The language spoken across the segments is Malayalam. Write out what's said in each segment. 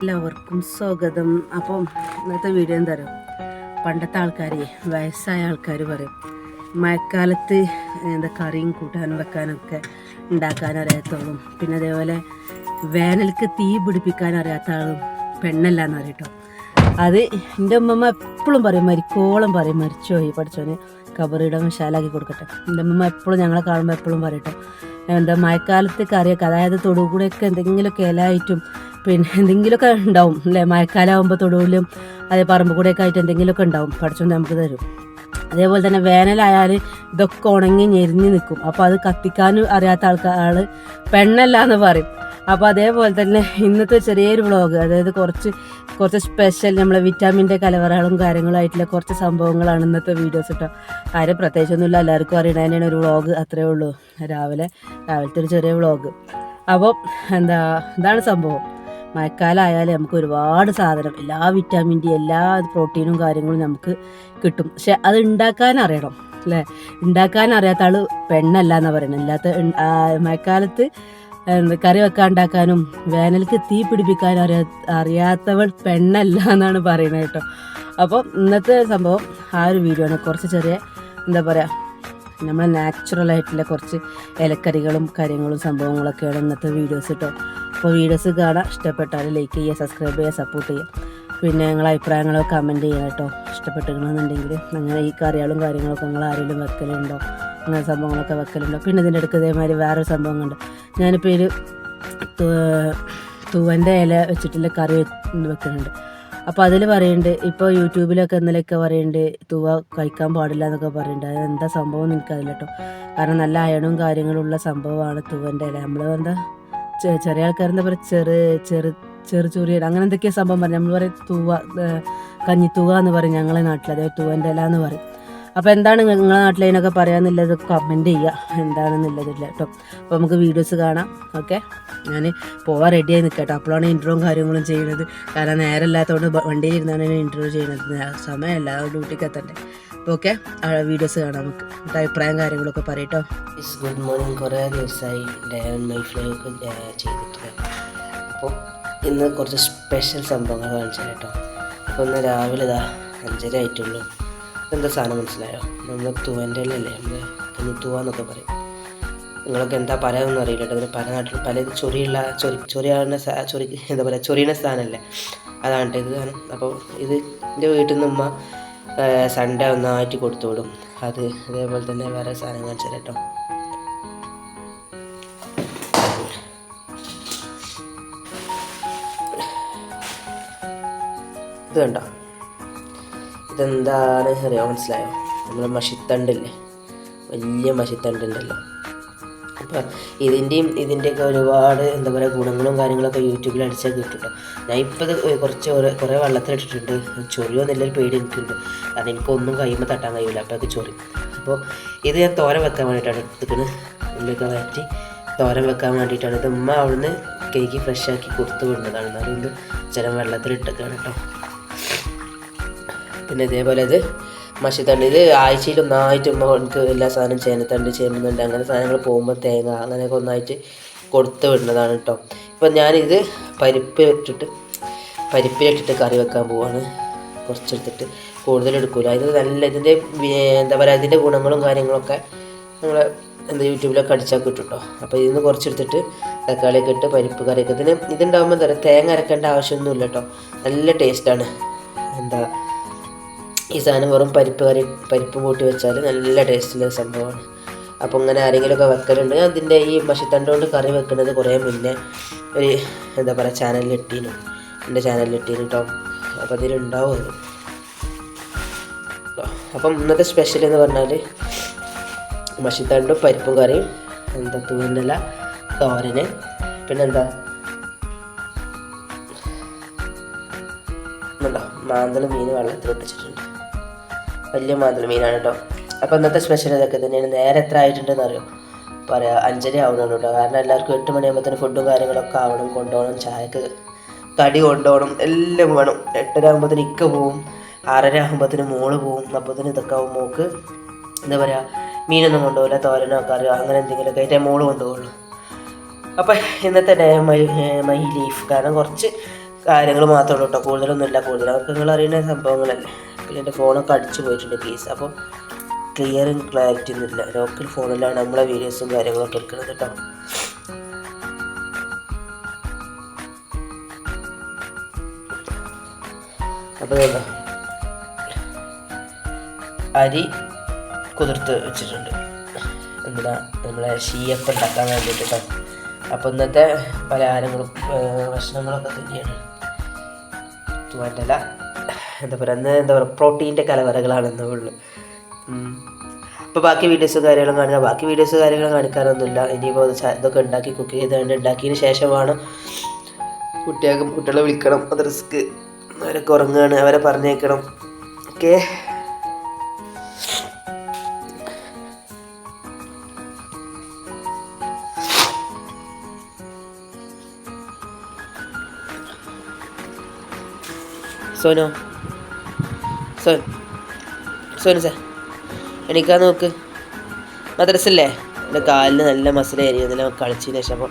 എല്ലാവർക്കും സ്വാഗതം. അപ്പം ഇന്നത്തെ വീഡിയോ എന്താ പറയുക പണ്ടത്തെ ആൾക്കാർ വയസ്സായ ആൾക്കാർ പറയും മഴക്കാലത്ത് എന്താ കറിയും കൂട്ടാനും വെക്കാനൊക്കെ ഉണ്ടാക്കാൻ അറിയാത്തോളും പിന്നെ അതേപോലെ വേനൽക്ക് തീ പിടിപ്പിക്കാൻ അറിയാത്ത ആളും പെണ്ണല്ല എന്നറിയട്ടോ അത് എന്റെ ഉമ്മമ്മ എപ്പോഴും പറയും മരിക്കോളം പറയും മരിച്ചുപോയി പഠിച്ചോന് കബറിടം വിശാലാക്കി കൊടുക്കട്ടെ. എന്റെ അമ്മ എപ്പോഴും ഞങ്ങളെ കാണുമ്പോൾ എപ്പോഴും പറയട്ടെ. എന്താ മഴക്കാലത്ത് കറിയൊക്കെ അതായത് തൊടുകൂടെയൊക്കെ എന്തെങ്കിലുമൊക്കെ ഇലയായിട്ടും പിന്നെ എന്തെങ്കിലുമൊക്കെ ഉണ്ടാവും അല്ലേ? മഴക്കാലമാകുമ്പോൾ തൊടുവിലും അതേ പറമ്പ് കൂടെയൊക്കെ ആയിട്ട് എന്തെങ്കിലുമൊക്കെ ഉണ്ടാവും പഠിച്ചുകൊണ്ട് നമുക്ക് തരും. അതേപോലെ തന്നെ വേനലായാൽ ഇതൊക്കെ ഉണങ്ങി ഞെരിഞ്ഞ് നിൽക്കും. അപ്പോൾ അത് കത്തിക്കാനും അറിയാത്ത ആൾക്കാർ പെണ്ണല്ല എന്ന് പറയും. അപ്പോൾ അതേപോലെ തന്നെ ഇന്നത്തെ ചെറിയൊരു വ്ളോഗ് അതായത് കുറച്ച് കുറച്ച് സ്പെഷ്യൽ നമ്മളെ വിറ്റാമിന്റെ കലവറകളും കാര്യങ്ങളും ആയിട്ടുള്ള കുറച്ച് സംഭവങ്ങളാണ് ഇന്നത്തെ വീഡിയോസ് കേട്ടോ ആരും പ്രത്യേകിച്ചൊന്നുമില്ല എല്ലാവർക്കും അറിയണ തന്നെയാണ് ഒരു വ്ളോഗ് അത്രേ ഉള്ളൂ. രാവിലെ രാവിലത്തെ ഒരു ചെറിയ വ്ളോഗ് അപ്പോൾ എന്താ ഇതാണ് സംഭവം. മഴക്കാലമായാലും നമുക്ക് ഒരുപാട് സാധനം എല്ലാ വിറ്റാമിന്റെയും എല്ലാ പ്രോട്ടീനും കാര്യങ്ങളും നമുക്ക് കിട്ടും. പക്ഷെ അത് ഉണ്ടാക്കാൻ അറിയണം അല്ലേ? ഉണ്ടാക്കാൻ അറിയാത്ത ആൾ പെണ്ണല്ല എന്നാണ് പറയുന്നത് അല്ലാത്ത മഴക്കാലത്ത് കറി വെക്കാൻ ഉണ്ടാക്കാനും വേനൽക്ക് തീ പിടിപ്പിക്കാനും അറിയാ അറിയാത്തവൾ പെണ്ണല്ല എന്നാണ് പറയുന്നത് കേട്ടോ. അപ്പോൾ ഇന്നത്തെ സംഭവം ആ ഒരു വീഡിയോ ആണ്. കുറച്ച് ചെറിയ എന്താ പറയുക നമ്മൾ നാച്ചുറൽ ആയിട്ടുള്ള കുറച്ച് ഇലക്കറികളും കാര്യങ്ങളും സംഭവങ്ങളൊക്കെയാണ് ഇന്നത്തെ വീഡിയോസ് കേട്ടോ അപ്പോൾ വീഡിയോസ് കാണാൻ ഇഷ്ടപ്പെട്ടാൽ ലൈക്ക് ചെയ്യുക സബ്സ്ക്രൈബ് ചെയ്യുക സപ്പോർട്ട് ചെയ്യുക. പിന്നെ നിങ്ങളെ അഭിപ്രായങ്ങളോ കമന്റ് ചെയ്യുക കേട്ടോ. ഇഷ്ടപ്പെട്ടിരിക്കണമെന്നുണ്ടെങ്കിൽ അങ്ങനെ ഈ കറികളും കാര്യങ്ങളൊക്കെ നിങ്ങൾ ആരെങ്കിലും വെക്കലുണ്ടോ? അങ്ങനെ സംഭവങ്ങളൊക്കെ വെക്കലുണ്ടോ? പിന്നെ ഇതിന്റെ അടുക്ക് ഇതേമാതിരി വേറൊരു സംഭവങ്ങളുണ്ട്. ഞാനിപ്പോൾ ഒരു തൂവന്റെ ഇല വെച്ചിട്ടുള്ള കറി വെക്കുന്നുണ്ട്. അപ്പോൾ അതിൽ പറയുന്നുണ്ട് ഇപ്പോൾ യൂട്യൂബിലൊക്കെ ഇന്നലെയൊക്കെ പറയുന്നുണ്ട് തൂവ കഴിക്കാൻ പാടില്ല എന്നൊക്കെ പറയുന്നുണ്ട് അത് എന്താ സംഭവം എനിക്കറിയില്ല കേട്ടോ കാരണം നല്ല അയണും കാര്യങ്ങളും ഉള്ള സംഭവമാണ് തൂവന്റെ ഇല. നമ്മൾ എന്താ ചെറിയ ആൾക്കാരെന്താ പറയുക ചെറു ചെറു ചെറു ചൊറിയൽ അങ്ങനെ എന്തൊക്കെയാണ് സംഭവം പറഞ്ഞു? നമ്മൾ പറയും തൂവ കഞ്ഞിത്തൂവ എന്ന് പറയും ഞങ്ങളെ നാട്ടിൽ അതേ തൂവന്റെ ഇല എന്ന് പറയും. അപ്പോൾ എന്താണ് നിങ്ങളുടെ നിങ്ങളെ നാട്ടിൽ അതിനൊക്കെ പറയാമെന്നുള്ളത് കമന്റ് ചെയ്യുക എന്താണെന്നുള്ളതില്ല കേട്ടോ അപ്പോൾ നമുക്ക് വീഡിയോസ് കാണാം. ഓക്കെ ഞാൻ പോവാൻ റെഡിയായി നിൽക്കട്ടോ അപ്പോഴാണ് ഇൻട്രോയും കാര്യങ്ങളും ചെയ്യുന്നത് കാരണം നേരം ഇല്ലാത്തതുകൊണ്ട് ബ- വണ്ടിയിൽ ഇരുന്നാണ് ഞാൻ ഇൻട്രോ ചെയ്യുന്നത് സമയമല്ല ഡ്യൂട്ടിക്ക് എത്തണ്ടേ. അപ്പോൾ ഓക്കെ വീഡിയോസ് കാണാം നമുക്ക്. എന്നിട്ട് അഭിപ്രായം കാര്യങ്ങളൊക്കെ പറയട്ടോ ഗുഡ് മോർണിംഗ് കുറേ ദിവസമായി മൈ അപ്പോൾ ഇന്ന് കുറച്ച് സ്പെഷ്യൽ സംഭവങ്ങൾ കാണിച്ചു കേട്ടോ അപ്പോൾ ഇന്ന് രാവിലെ ഇതാ അഞ്ചര ആയിട്ടുള്ളൂ എന്താ സാധനം മനസ്സിലായോ? നമ്മൾ തൂവന്റെ അല്ലേ നമ്മൾ കഞ്ഞിത്തൂവ എന്നൊക്കെ പറയും. നിങ്ങളൊക്കെ എന്താ പറയാമെന്ന് അറിയില്ല കേട്ടോ. പല നാട്ടിൽ പല ചൊറിയുള്ള ചൊറി ചൊറിയാവുന്ന ചൊറി എന്താ പറയുക ചൊറിയുന്ന സ്ഥാനമല്ലേ അതാണ് ഇത് സാധനം. അപ്പോൾ ഇത് എന്റെ വീട്ടിൽ നിന്ന് ഉമ്മ സൺഡേ ഒന്നായിട്ട് കൊടുത്തു വിടും അത് അതേപോലെ തന്നെ വേറെ സാധനം കാണിച്ചു കേട്ടോ. ഇത് കണ്ടോ? ഇതെന്താണ് അറിയാൻ മനസ്സിലായോ? നമ്മൾ മഷിത്തണ്ടില്ലേ? വലിയ മഷിത്തണ്ടുണ്ടല്ലോ. അപ്പം ഇതിന്റെയും ഇതിന്റെയൊക്കെ ഒരുപാട് എന്താ പറയുക ഗുണങ്ങളും കാര്യങ്ങളൊക്കെ യൂട്യൂബിൽ അടിച്ചാൽ കിട്ടും ഞാൻ ഇപ്പോൾ ഇത് കുറച്ച് കുറേ വെള്ളത്തിലിട്ടിട്ടുണ്ട് എന്നുള്ളൊരു പേടി എനിക്കുണ്ട്. കാരണം എനിക്കൊന്നും കഴിയുമ്പോൾ തട്ടാൻ കഴിയില്ല അപ്പോൾ അത് ചൊറി. അപ്പോൾ ഇത് ഞാൻ തോരൻ വെക്കാൻ വേണ്ടിയിട്ടാണ് എടുത്തിക്കുന്നത് ഉള്ളിലൊക്കെ മാറ്റി തോരൻ വെക്കാൻ വേണ്ടിയിട്ടാണ്. ഇത് ഉമ്മ അവിടുന്ന് കേക്ക് ഫ്രഷ് ആക്കി കൊടുത്തു വിടുന്നതാണ്. അതുകൊണ്ട് ചില വെള്ളത്തിലിട്ടൊക്കെയാണ് കേട്ടോ. പിന്നെ ഇതേപോലെ ഇത് മഷിത്തണ്ട് ഇത് ആഴ്ചയിൽ ഒന്നായിട്ട് ഉമ്മ എനിക്ക് എല്ലാ സാധനവും ചേനത്തണ്ട് ചേമ്പുന്നുണ്ട് അങ്ങനെ സാധനങ്ങൾ പോകുമ്പോൾ തേങ്ങ അങ്ങനെയൊക്കെ ഒന്നായിട്ട് കൊടുത്ത് വിടുന്നതാണ് കേട്ടോ ഇപ്പം ഞാനിത് പരിപ്പ് ഇട്ടിട്ട് പരിപ്പിലിട്ടിട്ട് കറി വെക്കാൻ പോവാണ്. കുറച്ചെടുത്തിട്ട് കൂടുതൽ എടുക്കൂല. ഇത് നല്ല ഇതിന്റെ എന്താ പറയുക അതിന്റെ ഗുണങ്ങളും കാര്യങ്ങളൊക്കെ നമ്മൾ എന്താ യൂട്യൂബിലൊക്കെ അടിച്ചാൽ കിട്ടും കേട്ടോ അപ്പോൾ ഇതിന് കുറച്ചെടുത്തിട്ട് തക്കാളിയൊക്കെ ഇട്ട് പരിപ്പ് കറിയൊക്കെ. ഇതിന് ഇതുണ്ടാകുമ്പോൾ എന്താ പറയുക തേങ്ങ അരക്കേണ്ട ആവശ്യമൊന്നുമില്ല കേട്ടോ നല്ല ടേസ്റ്റാണ് എന്താ ഈ സാധനം വെറും പരിപ്പ് കറി പരിപ്പ് കൂട്ടി വെച്ചാൽ നല്ല ടേസ്റ്റുള്ള സംഭവമാണ്. അപ്പോൾ ഇങ്ങനെ ആരെങ്കിലുമൊക്കെ വെക്കലുണ്ട്. അതിന്റെ ഈ മഷിത്തണ്ട് കൊണ്ട് കറി വെക്കുന്നത് കുറേ മുന്നേ ഒരു എന്താ പറയുക ചാനലിൽ ഇട്ടീനു. എന്റെ ചാനലിൽ ഇട്ടീനു കേട്ടോ അപ്പോൾ അതിലുണ്ടാവും അത്. അപ്പം ഇന്നത്തെ സ്പെഷ്യൽ എന്ന് പറഞ്ഞാൽ മഷിത്തണ്ടും പരിപ്പും കറിയും എന്താ തൂന്നല തോരന്. പിന്നെന്താ? മാന്തൽ മീൻ വെള്ളത്തിൽ ഇട്ടിട്ടുണ്ട് വലിയ മാന്തൽ മീനാണ് കേട്ടോ അപ്പോൾ ഇന്നത്തെ സ്പെഷ്യൽ ഇതൊക്കെ തന്നെയാണ്. നേരെ എത്ര ആയിട്ടുണ്ടെന്ന് അറിയാം? പറയാം അഞ്ചര ആവുന്നുണ്ട് കേട്ടോ കാരണം എല്ലാവർക്കും എട്ട് മണിയാകുമ്പോഴത്തേന് ഫുഡും കാര്യങ്ങളൊക്കെ ആവണം. കൊണ്ടുപോകണം ചായക്ക് കടി കൊണ്ടുപോകണം എല്ലാം വേണം. എട്ടര ആകുമ്പോഴത്തേന് ഇക്ക പോവും. ആറര ആകുമ്പോഴത്തേന് മോൾ പോവും. അപ്പോഴത്തേന് ഇതൊക്കെ ആവും. മോക്ക് എന്താ പറയുക മീനൊന്നും കൊണ്ടുപോകില്ല തോരനോ കറിയോ അങ്ങനെ എന്തെങ്കിലുമൊക്കെ ആയിട്ടേ മോൾ കൊണ്ടുപോകുള്ളൂ അപ്പം ഇന്നത്തെ ഡേ മൈ മൈ ലീഫ് കാരണം കുറച്ച് കാര്യങ്ങൾ മാത്രമേ ഉള്ളൂ കേട്ടോ കൂടുതലൊന്നുമില്ല. കൂടുതൽ അവർക്ക് നിങ്ങൾ അറിയുന്ന സംഭവങ്ങളല്ലേ. പിന്നെ എന്റെ ഫോണൊക്കെ അടിച്ചു പോയിട്ടുണ്ട് കേസ് അപ്പോൾ ക്ലിയറും ക്ലാരിറ്റി ഒന്നുമില്ല ലോക്കൽ ഫോണിലാണ് നമ്മളെ വീഡിയോസും കാര്യങ്ങളൊക്കെ എടുക്കുന്നത് കേട്ടോ അപ്പോൾ അരി കുതിർത്ത് വെച്ചിട്ടുണ്ട്. എന്താ നമ്മളെ ഷീയപ്പം ഉണ്ടാക്കാൻ വേണ്ടിയിട്ട് കേട്ടോ അപ്പോൾ ഇന്നത്തെ പലഹാരങ്ങളും ഭക്ഷണങ്ങളൊക്കെ തന്നെയാണ്. തൂവാന്റെല എന്താ പറയുക അന്ന് എന്താ പറയുക പ്രോട്ടീന്റെ കലവറകളാണ് കലവറകളാണെന്നേ ഉള്ളു അപ്പോൾ ബാക്കി വീഡിയോസും കാര്യങ്ങളും കാണുക ബാക്കി വീഡിയോസും കാര്യങ്ങളും കാണിക്കാറൊന്നുമില്ല. ഇനിയിപ്പോൾ ഇതൊക്കെ ഉണ്ടാക്കി കുക്ക് ചെയ്തുകൊണ്ട് ഉണ്ടാക്കിയതിന് ശേഷമാണ് കുട്ടികൾക്ക് കുട്ടികളെ വിളിക്കണം. റിസ്ക്. അവരൊക്കെ ഉറങ്ങുകയാണ് അവരെ പറഞ്ഞേക്കണം. ഓക്കെ? സോനോ. സോൻ. സോനു സാർ എണീക്കാൻ നോക്ക്. മദ്രസല്ലേ എന്റെ കാലിന് നല്ല മസിൽ ഏരിയ കളിച്ചതിന് ശേഷം അപ്പോൾ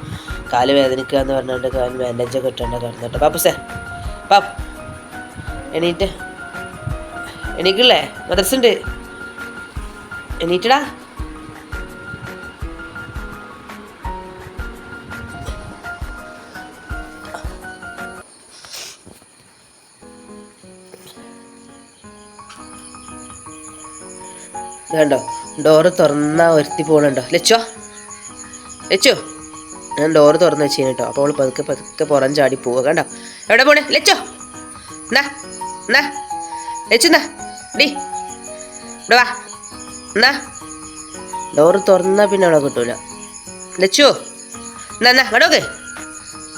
കാൽ വേദനിക്കുക എന്ന് പറഞ്ഞുകൊണ്ട് കാലിന് ബാൻഡേജൊക്കെ ഇട്ടുണ്ട് കിടന്നിട്ട് പാപ്പു സാർ പാപ്പ് എണീറ്റ്. എണീക്കില്ലേ? മദ്രസ ഉണ്ട് എണീറ്റടാ. ഇത് കണ്ടോ ഡോറ് തുറന്ന ഒരുത്തി പോകണുണ്ടോ ലച്ചോ? ലച്ചോ? ഞാൻ ഡോറ് തുറന്ന് വെച്ചു കേട്ടോ അപ്പോൾ അവൾ പതുക്കെ പതുക്കെ പുറം ചാടി പോവുക കണ്ടോ? എവിടെ പോണേ? ലച്ചോ? എന്നാ എന്നാ ലച്ചു എന്നാ ഡി. വാ. എന്നാ ഡോറ് തുറന്നാ പിന്നെ അവളെ കിട്ടൂല. ലച്ചു? എന്നാ എന്നാ ഇങ്ങോട്ടോക്ക്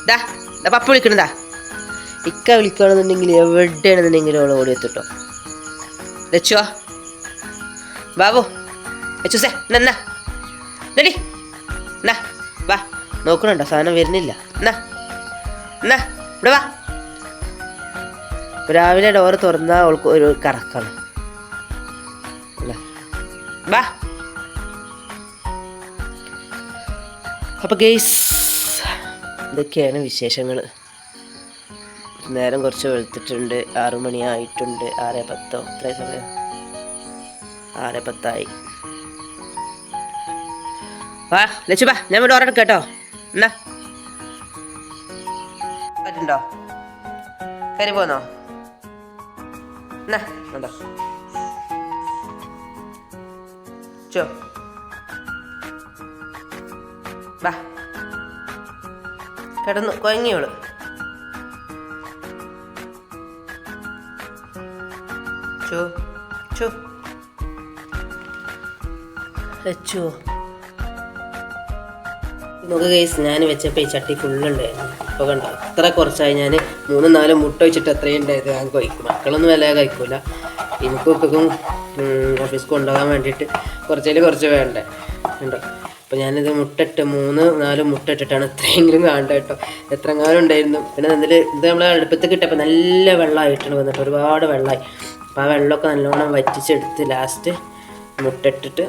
ദാ ദാ പപ്പ വിളിക്കണതാ ഇക്ക വിളിക്കുകയാണെന്നുണ്ടെങ്കിൽ എവിടെയാണെന്നുണ്ടെങ്കിലും അവൾ ഓടി എത്തിട്ടോ ലച്ചുവാ ബാബു ചൂസേ എന്നാ നടി. എന്നാ വാ. നോക്കണുണ്ടോ? സാധനം വരുന്നില്ല. എന്നാ എന്നാ ഇവിടെ വാ. രാവിലെ ഡോറ് തുറന്നാൽ അവൾക്ക് ഒരു കറക്കാണ്? വാ. അപ്പൊ ഗെയ്സ് ഇതൊക്കെയാണ് വിശേഷങ്ങൾ നേരം കുറച്ച് വെളുത്തിട്ടുണ്ട്. ആറു മണിയായിട്ടുണ്ട് ആറ് പത്തോ ഇത്രയും സമയം. ആറ് വാ ലച്ചു ഞാൻ ഇവിടെ ഓർഡർ കേട്ടോ. എന്നാ? പറ്റുണ്ടോ? കരി പോന്നോ? എന്നാ ചോ. വാ. കിടന്നു കൊയങ്ങിയോൾ. ചോ ചോ. വെച്ചോ. നമുക്ക് കേസ് ഞാൻ വെച്ചപ്പോൾ ഈ ചട്ടി ഫുള്ളുണ്ടായിരുന്നു. ഇപ്പോൾ കണ്ടോ അത്ര കുറച്ചായി ഞാൻ മൂന്ന് നാല് മുട്ട വെച്ചിട്ട് അത്രയും ഉണ്ടായത്. ഞാൻ കഴിക്കും. മക്കളൊന്നും വില കഴിക്കൂല. എനിക്കും ഉപ്പക്കും ഓഫീസ് കൊണ്ടുപോകാൻ വേണ്ടിയിട്ട് കുറച്ചതിൽ കുറച്ച് വേണ്ടേ. ഉണ്ടോ അപ്പോൾ ഞാനിത് മുട്ടിട്ട് മൂന്ന് നാല് മുട്ട ഇട്ടിട്ടാണ് എത്രയെങ്കിലും കാണണ്ട കേട്ടോ. എത്രങ്ങാനും ഉണ്ടായിരുന്നു. പിന്നെ അതിൽ ഇത് നമ്മൾ അടുപ്പത്ത് കിട്ടപ്പോൾ നല്ല വെള്ളമായിട്ടാണ് വന്നിട്ട്. ഒരുപാട് വെള്ളമായി അപ്പോൾ ആ വെള്ളമൊക്കെ നല്ലോണം വറ്റിച്ചെടുത്ത് ലാസ്റ്റ് മുട്ടിട്ടിട്ട്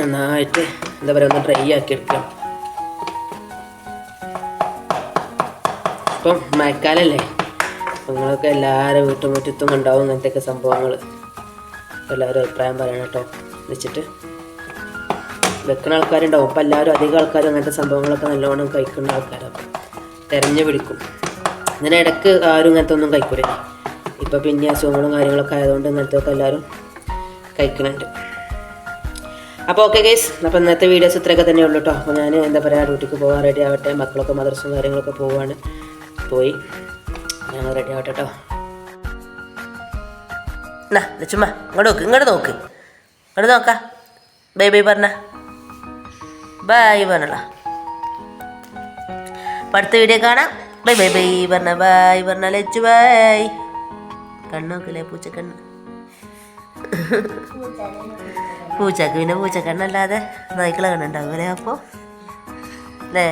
നന്നായിട്ട് എന്താ പറയുക ഒന്ന് ഡ്രൈ ആക്കി എടുക്കാം ഇപ്പം മഴക്കാലല്ലേ? നിങ്ങളൊക്കെ എല്ലാവരും വീട്ടുമുറ്റത്തും ഉണ്ടാവും അങ്ങനത്തെയൊക്കെ സംഭവങ്ങൾ എല്ലാവരും അഭിപ്രായം പറയണം കേട്ടോ. വെച്ചിട്ട് വെക്കുന്ന ആൾക്കാരുണ്ടാവും. അപ്പം എല്ലാവരും അധികം ആൾക്കാരും അങ്ങനത്തെ സംഭവങ്ങളൊക്കെ നല്ലോണം കഴിക്കുന്ന ആൾക്കാരാണ് തെരഞ്ഞു തിരഞ്ഞു പിടിക്കും. അങ്ങനെ ഇടയ്ക്ക് ആരും ഇങ്ങനത്തെ ഒന്നും കഴിക്കൂലേ? ഇപ്പം പിന്നെ അസുഖങ്ങളും കാര്യങ്ങളൊക്കെ ആയതുകൊണ്ട് ഇങ്ങനത്തെ ഒക്കെ എല്ലാവരും കഴിക്കുന്നുണ്ട് അപ്പോൾ ഓക്കെ ഗൈസ് അപ്പോൾ ഇന്നത്തെ വീഡിയോസ് ഇത്രയൊക്കെ തന്നെ ഉള്ളൂ കേട്ടോ അപ്പോൾ ഞാൻ എന്താ പറയുക ഡ്യൂട്ടിക്ക് പോകാൻ റെഡി ആവട്ടെ മക്കളൊക്കെ മദ്രസും കാര്യങ്ങളൊക്കെ പോവാണ്. പോയി. ഞങ്ങൾ റെഡി ആവട്ടെ കേട്ടോ എന്നാ ചുമ്മാ ഇങ്ങോട്ട് നോക്ക് ഇങ്ങോട്ട് നോക്ക്. ഇങ്ങോട്ട് നോക്കാം. ബൈ ബൈ പറഞ്ഞ. ബൈ പറഞ്ഞ. അടുത്ത വീഡിയോ കാണാം. ബൈ ബൈ ബൈ പറഞ്ഞ. ബൈ പറഞ്ഞ. ലച്ചു ബൈ കണ്ണോക്കില്ലേ പൂച്ചക്കണ്ണ്. പൂച്ചക്ക് പിന്നെ പൂച്ചക്കണ്ണല്ലാതെ നായ്ക്കളെ കണ്ണുണ്ടാവും അല്ലേ? അപ്പോൾ അല്ലേ?